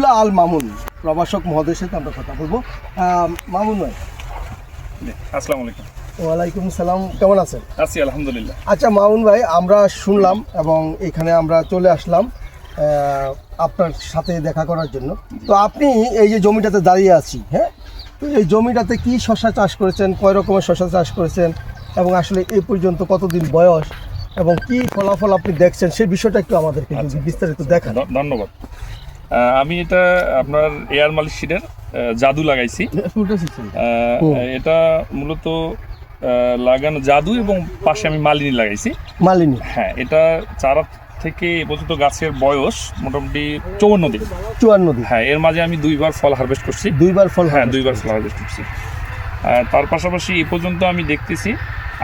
আবদুল্লাহ আল মামুন। প্রভাষক মহোদয়ের সাথে আমরা কথা বলব। মামুন ভাই। আসসালামু আলাইকুম। ওয়ালাইকুম সালাম কেমন আছেন? আছি আলহামদুলিল্লাহ। আচ্ছা মামুন ভাই আমরা শুনলাম এবং এখানে আমরা চলে আসলাম আপনার সাথে দেখা করার জন্য। তো আপনি এই যে জমিটাতে দাঁড়িয়ে আছি হ্যাঁ? তো এই জমিটাতে কি শশা চাষ করেছেন কয় রকমের শশা চাষ করেছেন এবং আসলে এই পর্যন্ত কতদিন বয়স এবং কি ফলাফল আপনি দেখছেন সেই বিষয়টা একটু আমাদেরকে বিস্তারিত দেখান। ধন্যবাদ। আমি এটা আপনার এয়ার মালিশ শিটের জাদু লাগাইছি। এটা মূলত লাগানো জাদু এবং পাশে আমি মালিনী লাগাইছি। মালিনী। হ্যাঁ এটা চারা থেকে এ পর্যন্ত গাছের বয়স মোটামুটি চৌন্ন দিন। চুয়ান্ন দিন। হ্যাঁ এর মাঝে আমি দুইবার ফল হারভেস্ট করছি। দুইবার ফল হ্যাঁ দুইবার ফল হারভেস্ট করছি। তার পাশাপাশি এ পর্যন্ত আমি দেখতেছি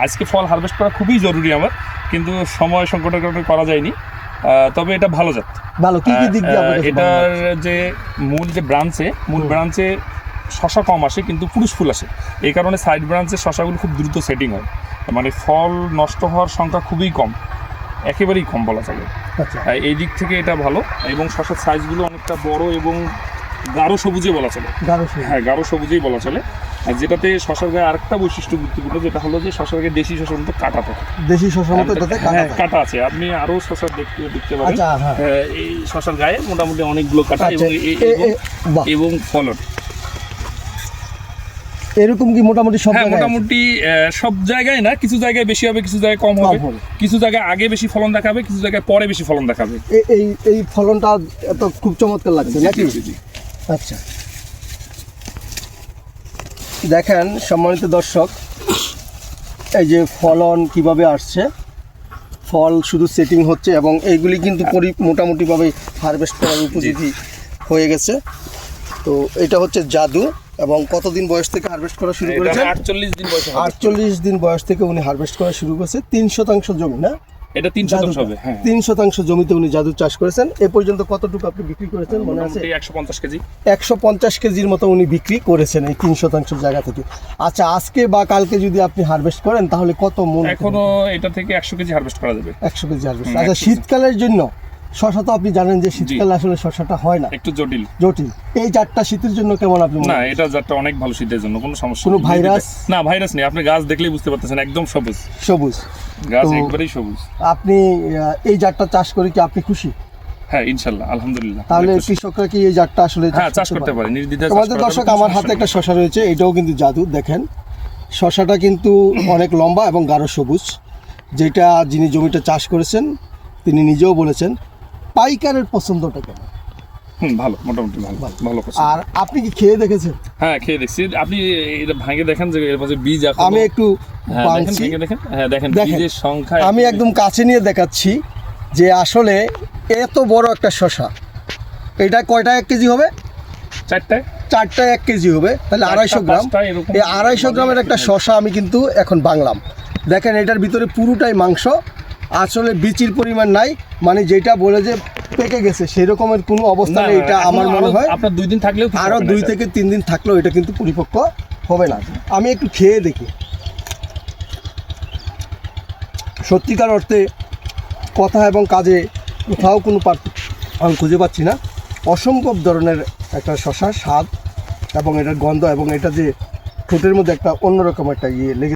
আজকে ফল হারভেস্ট করা খুবই জরুরি আমার কিন্তু সময় সংকটের কারণে করা যায়নি। তবে এটা ভালো জাত। ভালো কি কি দিক দিয়ে এটার যে মূল যে ব্রাঞ্চে মূল ব্রাঞ্চে শশা কম আসে কিন্তু পুরুষ ফুল আসে। এই কারণে সাইড ব্রাঞ্চের শশাগুলো খুব দ্রুত সেটিং হয়। মানে ফল নষ্ট হওয়ার সংখ্যা খুবই কম। একেবারেই কম বলা চলে। আচ্ছা। এই দিক থেকে এটা ভালো। এবং শশার সাইজগুলো অনেকটা বড় এবং গাঢ় সবুজে বলা চলে। গাঢ় হ্যাঁ গাঢ় সবুজেই বলা চলে। যেটাতে শশার গায়ে আরেকটা বৈশিষ্ট্য গুরুত্বপূর্ণ যেটা হলো যে শশার গায়ে দেশি শশার মতো কাটা থাকে। দেশি শশার মতো কাটা হ্যাঁ থাকে। কাটা আছে। আপনি আরও শশা দেখতে দেখতে পারেন। আচ্ছা হ্যাঁ। এই শশার গায়ে মোটামুটি অনেকগুলো কাটা আচ্ছা এবং এবং- ফলন। এরকম কি মোটামুটি সব হ্যাঁ জায়গায় মোটামুটি সব জায়গায় না কিছু জায়গায় বেশি হবে কিছু জায়গায় কম হবে। কিছু জায়গায় আগে বেশি ফলন দেখাবে কিছু জায়গায় পরে বেশি ফলন দেখাবে। এই এই ফলনটা এত খুব চমৎকার লাগছে নাকি। আচ্ছা। দেখেন সম্মানিত দর্শক এই যে ফলন কীভাবে আসছে ফল শুধু সেটিং হচ্ছে এবং এইগুলি কিন্তু পরি মোটামুটিভাবে হারভেস্ট করার উপযোগী হয়ে গেছে। তো এটা হচ্ছে জাদু এবং কতদিন বয়স থেকে হারভেস্ট করা শুরু এটা করেছেন? আটচল্লিশ দিন বয়স আটচল্লিশ দিন বয়স থেকে উনি হারভেস্ট করা শুরু করেছে। তিন শতাংশ জমি না? এটা তিন শতাংশ হবে হ্যাঁ। তিন শতাংশ জমিতে উনি জাদু চাষ করেছেন। এ পর্যন্ত কতটুকু আপনি বিক্রি করেছেন মনে আছে? একশো পঞ্চাশ কেজি। একশো পঞ্চাশ কেজির মতো উনি বিক্রি করেছেন এই তিন শতাংশ জায়গা থেকে। আচ্ছা আজকে বা কালকে যদি আপনি হারভেস্ট করেন তাহলে কত মন এখনও এটা থেকে একশো কেজি হারভেস্ট করা যাবে। একশো কেজি হারভেস্ট আচ্ছা শীতকালের জন্য শশা তো আপনি জানেন যে শীতকালে আসলে শশাটা হয় না। একটু জটিল। জটিল। এই শীতের জন্য কেমন আপনি না এটা অনেক ভালো শীতের জন্য কোনো সমস্যা কোনো ভাইরাস? না ভাইরাস নেই। আপনি গাছ দেখলেই বুঝতে পারতেছেন একদম সবুজ। সবুজ। গাছ একবারেই সবুজ। আপনি এই জাতটা চাষ করে কি আপনি খুশি? হ্যাঁ আলহামদুলিল্লাহ তাহলে কৃষকরা কি এই জাতটা আসলে হ্যাঁ চাষ করতে পারে? নির্দ্বিধায় করা দর্শক আমার হাতে একটা শশা রয়েছে এটাও কিন্তু জাদু দেখেন। শশাটা কিন্তু অনেক লম্বা এবং গাঢ় সবুজ যেটা যিনি জমিটা চাষ করেছেন তিনি নিজেও বলেছেন পাইকারের পছন্দটা কেন হুম ভালো মোটামুটি ভালো ভালো। আর আপনি কি খেয়ে দেখেছেন? হ্যাঁ খেয়ে দেখছি। আপনি এটা ভাঙে দেখেন যে এর মাঝে বীজ আমি একটু হ্যাঁ দেখেন দেখেন। হ্যাঁ দেখেন দেখেন। বীজের সংখ্যা আমি একদম কাছে নিয়ে দেখাচ্ছি যে আসলে এত বড় একটা শশা এটা কয়টা এক কেজি হবে? চারটায় চারটা এক কেজি হবে। তাহলে আড়াইশো গ্রাম। এই আড়াইশো গ্রামের একটা শশা আমি কিন্তু এখন বাংলাম। দেখেন এটার ভিতরে পুরোটাই মাংস। আসলে বিচির পরিমাণ নাই মানে যেটা বলে যে পেকে গেছে সেই রকমের কোনো অবস্থা নেই এটা আমার মনে হয়। আপনার দুই দিন থাকলেও আরও দুই থেকে তিন দিন থাকলেও এটা কিন্তু পরিপক্ক হবে না। আমি একটু খেয়ে দেখি। সত্যিকার অর্থে কথা এবং কাজে কোথাও কোনো পার্থক্য আমি খুঁজে পাচ্ছি না। অসম্ভব ধরনের একটা শশা স্বাদ এবং এটার গন্ধ এবং এটা যে ঠোঁটের মধ্যে একটা অন্যরকম একটা ইয়ে লেগে